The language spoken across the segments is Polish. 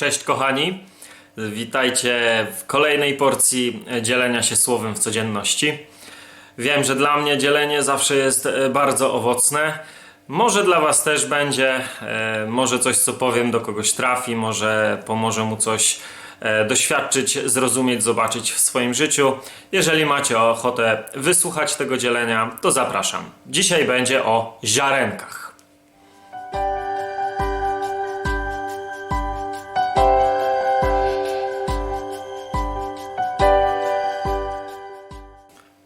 Cześć kochani, witajcie w kolejnej porcji dzielenia się słowem w codzienności. Wiem, że dla mnie dzielenie zawsze jest e, bardzo owocne. Może dla Was też będzie, e, może coś co powiem do kogoś trafi, może pomoże mu coś e, doświadczyć, zrozumieć, zobaczyć w swoim życiu. Jeżeli macie ochotę wysłuchać tego dzielenia, to zapraszam. Dzisiaj będzie o ziarenkach.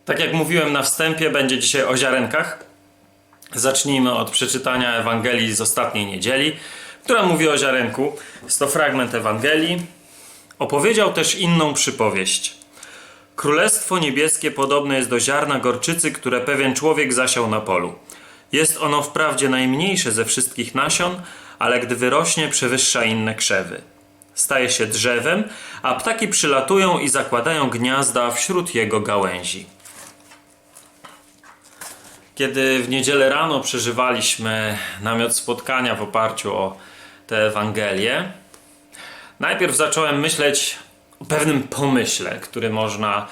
Tak jak mówiłem na wstępie, będzie dzisiaj o ziarenkach. Zacznijmy od przeczytania Ewangelii z ostatniej niedzieli, która mówi o ziarenku. Jest to fragment Ewangelii. Opowiedział też inną przypowieść. Królestwo niebieskie podobne jest do ziarna gorczycy, które pewien człowiek zasiał na polu. Jest ono wprawdzie najmniejsze ze wszystkich nasion, ale gdy wyrośnie, przewyższa inne krzewy. Staje się drzewem, a ptaki przylatują i zakładają gniazda wśród jego gałęzi. Kiedy w niedzielę rano przeżywaliśmy namiot spotkania w oparciu o tę Ewangelię, najpierw zacząłem myśleć o pewnym pomyśle, który można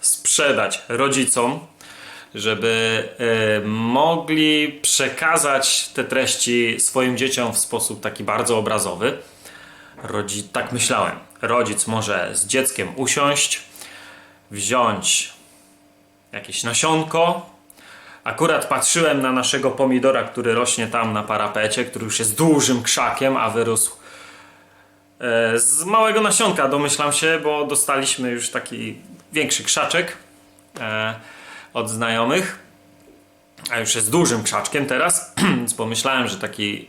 sprzedać rodzicom, żeby y, mogli przekazać te treści swoim dzieciom w sposób taki bardzo obrazowy. Rodzi, tak myślałem. Rodzic może z dzieckiem usiąść, wziąć jakieś nasionko, Akurat patrzyłem na naszego pomidora, który rośnie tam na parapecie, który już jest dużym krzakiem, a wyrósł e, z małego nasionka, domyślam się, bo dostaliśmy już taki większy krzaczek e, od znajomych, a już jest dużym krzaczkiem teraz, więc pomyślałem, że taki,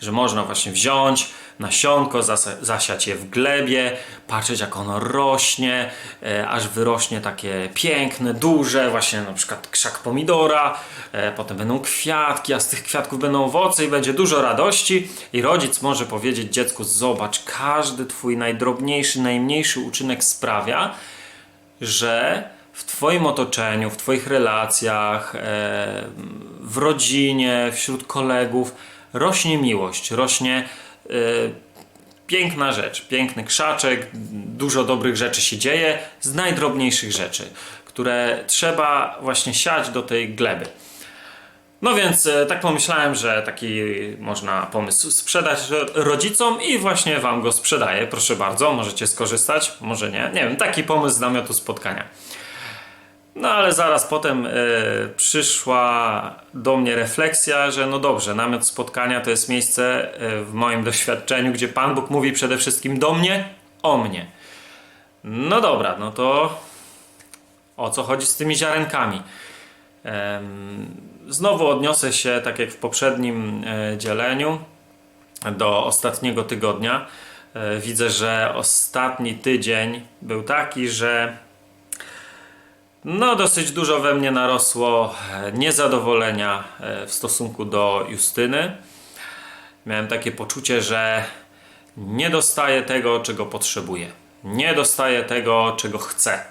że można właśnie wziąć nasionko, zasiać je w glebie, patrzeć jak ono rośnie, e, aż wyrośnie takie piękne, duże, właśnie na przykład krzak pomidora, e, potem będą kwiatki, a z tych kwiatków będą owoce i będzie dużo radości. I rodzic może powiedzieć dziecku, zobacz, każdy twój najdrobniejszy, najmniejszy uczynek sprawia, że w Twoim otoczeniu, w Twoich relacjach, e, w rodzinie, wśród kolegów rośnie miłość, rośnie piękna rzecz, piękny krzaczek, dużo dobrych rzeczy się dzieje z najdrobniejszych rzeczy, które trzeba właśnie siać do tej gleby. No więc e, tak pomyślałem, że taki można pomysł sprzedać ro- rodzicom i właśnie wam go sprzedaję. Proszę bardzo, możecie skorzystać, może nie. Nie wiem, taki pomysł z namiotu spotkania. No ale zaraz potem e, przyszła do mnie refleksja, że no dobrze, namiot spotkania to jest miejsce e, w moim doświadczeniu, gdzie Pan Bóg mówi przede wszystkim do mnie, o mnie. No dobra, no to o co chodzi z tymi ziarenkami? Znowu odniosę się, tak jak w poprzednim e, dzieleniu, do ostatniego tygodnia. Widzę, że ostatni tydzień był taki, że no, dosyć dużo we mnie narosło e, niezadowolenia e, w stosunku do Justyny. Miałem takie poczucie, że nie dostaję tego, czego potrzebuję. Nie dostaję tego, czego chcę.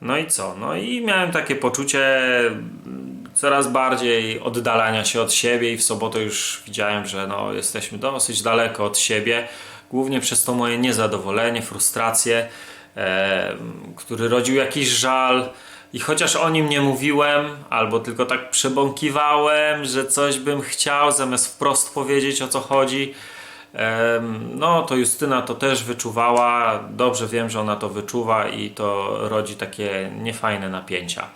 No i co? No i miałem takie poczucie mm, coraz bardziej oddalania się od siebie i w sobotę już widziałem, że no, jesteśmy dosyć daleko od siebie, głównie przez to moje niezadowolenie, frustrację, który rodził jakiś żal i chociaż o nim nie mówiłem, albo tylko tak przebąkiwałem, że coś bym chciał, zamiast wprost powiedzieć o co chodzi, No, to Justyna to też wyczuwała. Dobrze wiem, że ona to wyczuwa i to rodzi takie niefajne napięcia.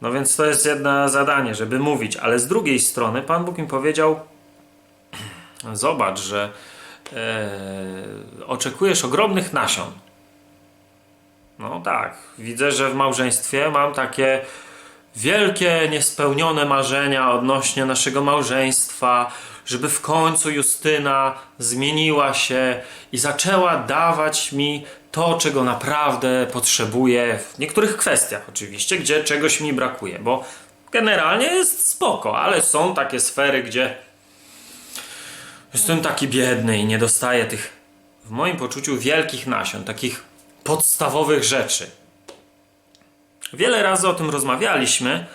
No więc to jest jedno zadanie, żeby mówić, ale z drugiej strony Pan Bóg mi powiedział: Zobacz, że e, oczekujesz ogromnych nasion. No tak, widzę, że w małżeństwie mam takie wielkie, niespełnione marzenia odnośnie naszego małżeństwa, żeby w końcu Justyna zmieniła się i zaczęła dawać mi to, czego naprawdę potrzebuję, w niektórych kwestiach oczywiście, gdzie czegoś mi brakuje, bo generalnie jest spoko, ale są takie sfery, gdzie jestem taki biedny i nie dostaję tych, w moim poczuciu, wielkich nasion, takich podstawowych rzeczy. Wiele razy o tym rozmawialiśmy.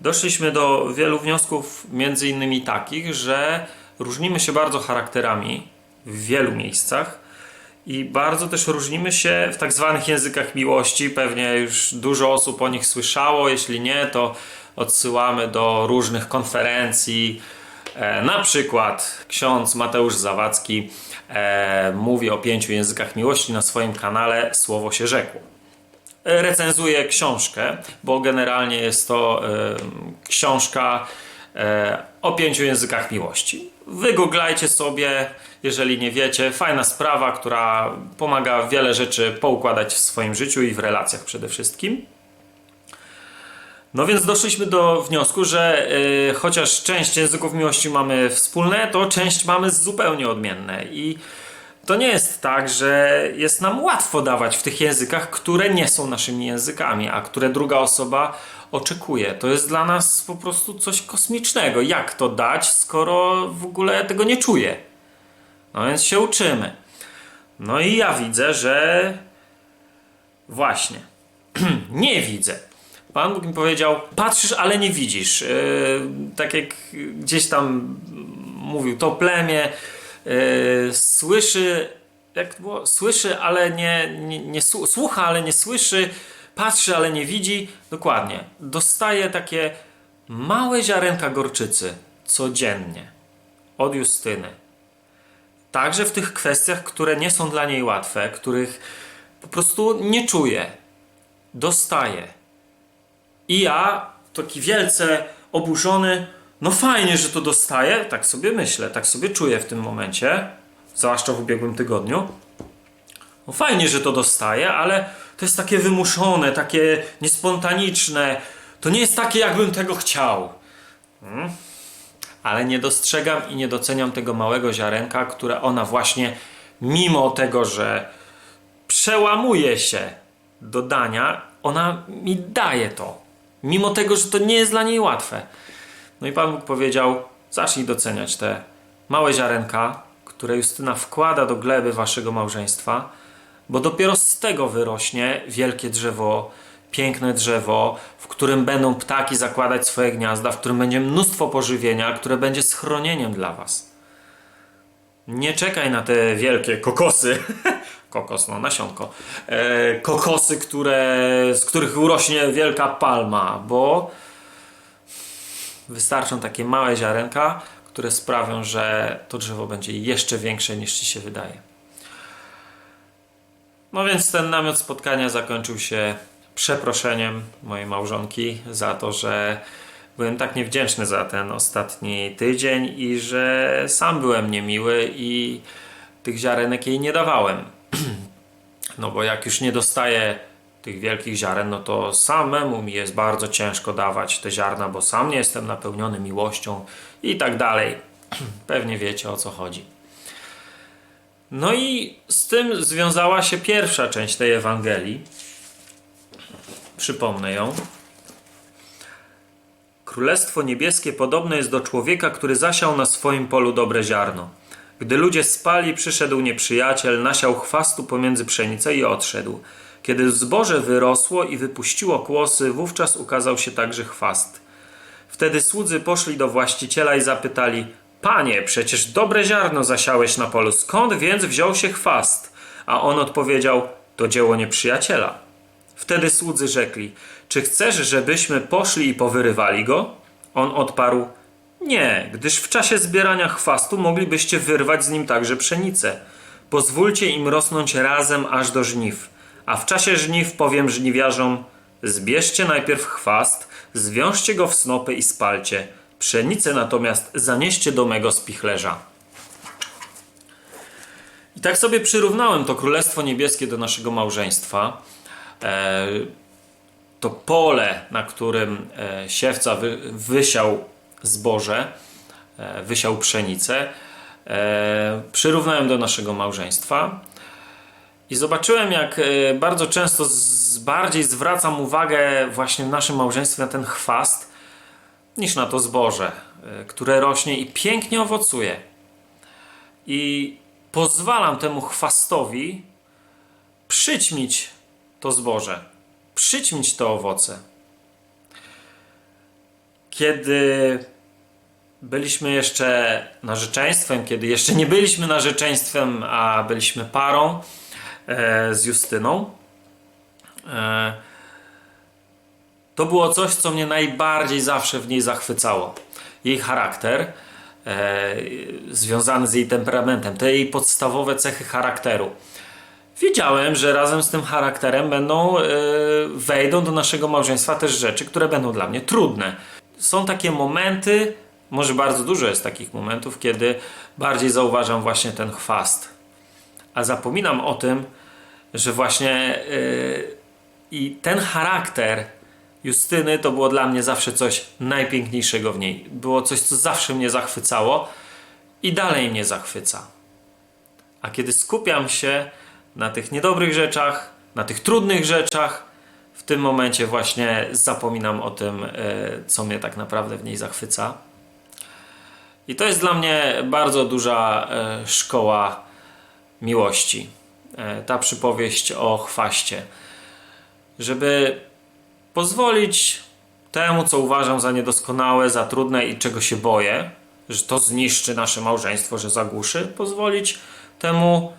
Doszliśmy do wielu wniosków, między innymi takich, że różnimy się bardzo charakterami w wielu miejscach. I bardzo też różnimy się w tak zwanych językach miłości. Pewnie już dużo osób o nich słyszało. Jeśli nie, to odsyłamy do różnych konferencji. E, na przykład ksiądz Mateusz Zawadzki e, mówi o pięciu językach miłości na swoim kanale Słowo się rzekło. E, Recenzuję książkę, bo generalnie jest to książka o pięciu językach miłości. Wygooglajcie sobie, jeżeli nie wiecie. Fajna sprawa, która pomaga wiele rzeczy poukładać w swoim życiu i w relacjach przede wszystkim. No więc doszliśmy do wniosku, że y, chociaż część języków miłości mamy wspólne, to część mamy zupełnie odmienne. I to nie jest tak, że jest nam łatwo dawać w tych językach, które nie są naszymi językami, a które druga osoba oczekuje. To jest dla nas po prostu coś kosmicznego. Jak to dać, skoro w ogóle tego nie czuję? No więc się uczymy. No i ja widzę, że właśnie nie widzę. Pan Bóg mi powiedział: Patrzysz, ale nie widzisz. Yy, tak jak gdzieś tam mówił, to plemię yy, słyszy, jak to było? Słyszy, ale nie, nie, nie słu- słucha, ale nie słyszy, patrzy, ale nie widzi. Dokładnie. Dostaje takie małe ziarenka gorczycy codziennie od Justyny. Także w tych kwestiach, które nie są dla niej łatwe, których po prostu nie czuje. Dostaje. I ja, taki wielce oburzony, no fajnie, że to dostaję, tak sobie myślę, tak sobie czuję w tym momencie, zwłaszcza w ubiegłym tygodniu. No fajnie, że to dostaję, ale to jest takie wymuszone, takie niespontaniczne. To nie jest takie, jakbym tego chciał. Hmm? Ale nie dostrzegam i nie doceniam tego małego ziarenka, które ona właśnie, mimo tego, że przełamuje się do dania, ona mi daje to. Mimo tego, że to nie jest dla niej łatwe. No i Pan Bóg powiedział: zacznij doceniać te małe ziarenka, które Justyna wkłada do gleby waszego małżeństwa, bo dopiero z tego wyrośnie wielkie drzewo, piękne drzewo, w którym będą ptaki zakładać swoje gniazda, w którym będzie mnóstwo pożywienia, które będzie schronieniem dla was. Nie czekaj na te wielkie kokosy. Kokos, no nasionko. E, kokosy, które, z których urośnie wielka palma, bo wystarczą takie małe ziarenka, które sprawią, że to drzewo będzie jeszcze większe niż ci się wydaje. No więc ten namiot spotkania zakończył się przeproszeniem mojej małżonki za to, że byłem tak niewdzięczny za ten ostatni tydzień i że sam byłem niemiły i tych ziarenek jej nie dawałem. No bo jak już nie dostaję tych wielkich ziaren, no to samemu mi jest bardzo ciężko dawać te ziarna, bo sam nie jestem napełniony miłością i tak dalej. Pewnie wiecie o co chodzi. No i z tym związała się pierwsza część tej Ewangelii. Przypomnę ją. Królestwo niebieskie podobne jest do człowieka, który zasiał na swoim polu dobre ziarno. Gdy ludzie spali, przyszedł nieprzyjaciel, nasiał chwastu pomiędzy pszenicę i odszedł. Kiedy zboże wyrosło i wypuściło kłosy, wówczas ukazał się także chwast. Wtedy słudzy poszli do właściciela i zapytali: Panie, przecież dobre ziarno zasiałeś na polu, skąd więc wziął się chwast? A on odpowiedział: To dzieło nieprzyjaciela. Wtedy słudzy rzekli: Czy chcesz, żebyśmy poszli i powyrywali go? On odparł: Nie, gdyż w czasie zbierania chwastu moglibyście wyrwać z nim także pszenicę. Pozwólcie im rosnąć razem aż do żniw. A w czasie żniw powiem żniwiarzom: Zbierzcie najpierw chwast, zwiążcie go w snopy i spalcie. Pszenicę natomiast zanieście do mego spichlerza. I tak sobie przyrównałem to Królestwo Niebieskie do naszego małżeństwa. E, to pole, na którym e, siewca wy, wysiał zboże, e, wysiał pszenicę, e, przyrównałem do naszego małżeństwa. I zobaczyłem, jak e, bardzo często bardziej zwracam uwagę właśnie w naszym małżeństwie na ten chwast, niż na to zboże, które rośnie i pięknie owocuje. I pozwalam temu chwastowi przyćmić to zboże, przyćmić to owoce. Kiedy byliśmy jeszcze narzeczeństwem, kiedy jeszcze nie byliśmy narzeczeństwem, a byliśmy parą e, z Justyną. E, to było coś, co mnie najbardziej zawsze w niej zachwycało. Jej charakter, e, związany z jej temperamentem, te jej podstawowe cechy charakteru. Wiedziałem, że razem z tym charakterem będą, e, wejdą do naszego małżeństwa też rzeczy, które będą dla mnie trudne. Są takie momenty, może bardzo dużo jest takich momentów, kiedy bardziej zauważam właśnie ten chwast. A zapominam o tym, że właśnie yy, i ten charakter Justyny to było dla mnie zawsze coś najpiękniejszego w niej. Było coś, co zawsze mnie zachwycało i dalej mnie zachwyca. A kiedy skupiam się na tych niedobrych rzeczach, na tych trudnych rzeczach, w tym momencie właśnie zapominam o tym, e, co mnie tak naprawdę w niej zachwyca. I to jest dla mnie bardzo duża e, szkoła miłości. E, ta przypowieść o chwaście. Żeby pozwolić temu, co uważam za niedoskonałe, za trudne i czego się boję, że to zniszczy nasze małżeństwo, że zagłuszy, pozwolić temu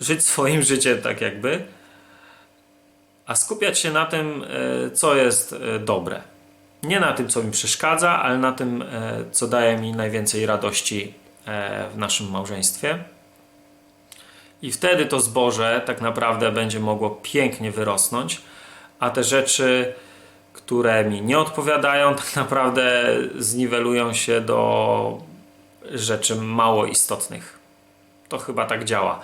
żyć swoim życiem tak jakby, a skupiać się na tym, e, co jest dobre. Nie na tym, co mi przeszkadza, ale na tym, e, co daje mi najwięcej radości w naszym małżeństwie. I wtedy to zboże tak naprawdę będzie mogło pięknie wyrosnąć, a te rzeczy, które mi nie odpowiadają, tak naprawdę zniwelują się do rzeczy mało istotnych. To chyba tak działa.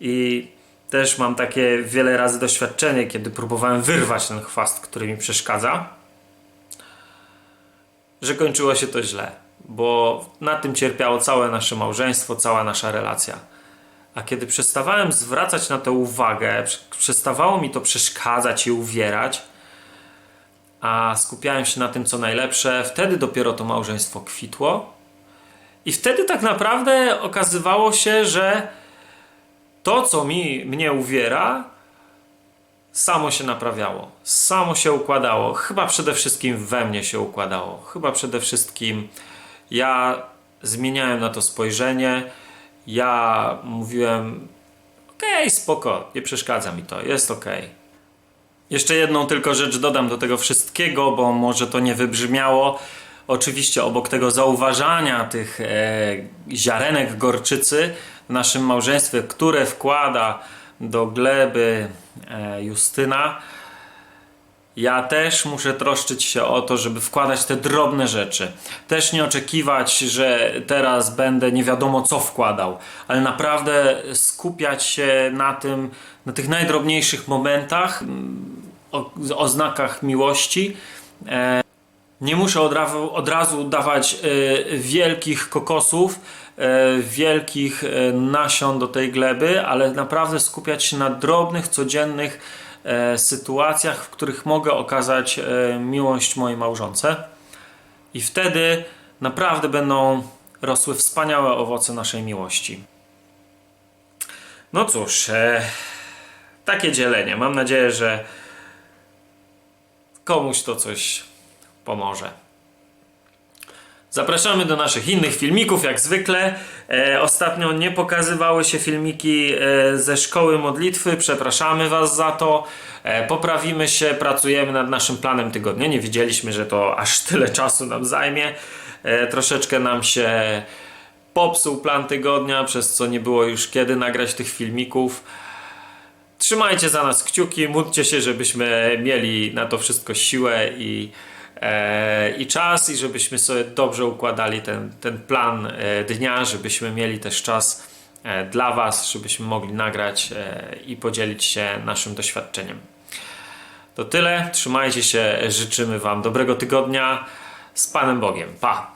I też mam takie wiele razy doświadczenie, kiedy próbowałem wyrwać ten chwast, który mi przeszkadza, że kończyło się to źle, bo na tym cierpiało całe nasze małżeństwo, cała nasza relacja. A kiedy przestawałem zwracać na to uwagę, przestawało mi to przeszkadzać i uwierać, a skupiałem się na tym, co najlepsze, wtedy dopiero to małżeństwo kwitło. I wtedy tak naprawdę okazywało się, że to, co mi, mnie uwiera, samo się naprawiało, samo się układało. Chyba przede wszystkim we mnie się układało. Chyba przede wszystkim ja zmieniałem na to spojrzenie. Ja mówiłem: Okej, okay, spoko, nie przeszkadza mi to, jest ok. Jeszcze jedną tylko rzecz dodam do tego wszystkiego, bo może to nie wybrzmiało. Oczywiście, obok tego zauważania tych e, ziarenek gorczycy, w naszym małżeństwie, które wkłada do gleby e, Justyna, ja też muszę troszczyć się o to, żeby wkładać te drobne rzeczy. Też nie oczekiwać, że teraz będę nie wiadomo co wkładał, ale naprawdę skupiać się na tym, na tych najdrobniejszych momentach, o, oznakach miłości. E, nie muszę od razu, od razu dawać e, wielkich kokosów, wielkich e, nasion do tej gleby, ale naprawdę skupiać się na drobnych, codziennych e, sytuacjach, w których mogę okazać miłość mojej małżonce. I wtedy naprawdę będą rosły wspaniałe owoce naszej miłości. No cóż, takie dzielenie. Mam nadzieję, że komuś to coś pomoże. Zapraszamy do naszych innych filmików, jak zwykle. E, ostatnio nie pokazywały się filmiki e, ze szkoły modlitwy. Przepraszamy Was za to. E, poprawimy się, pracujemy nad naszym planem tygodnia. Nie wiedzieliśmy, że to aż tyle czasu nam zajmie. E, troszeczkę nam się popsuł plan tygodnia, przez co nie było już kiedy nagrać tych filmików. Trzymajcie za nas kciuki, módlcie się, żebyśmy mieli na to wszystko siłę i i czas, i żebyśmy sobie dobrze układali ten, ten plan e, dnia, żebyśmy mieli też czas e, dla Was, żebyśmy mogli nagrać i podzielić się naszym doświadczeniem. To tyle. Trzymajcie się. Życzymy Wam dobrego tygodnia. Z Panem Bogiem. Pa!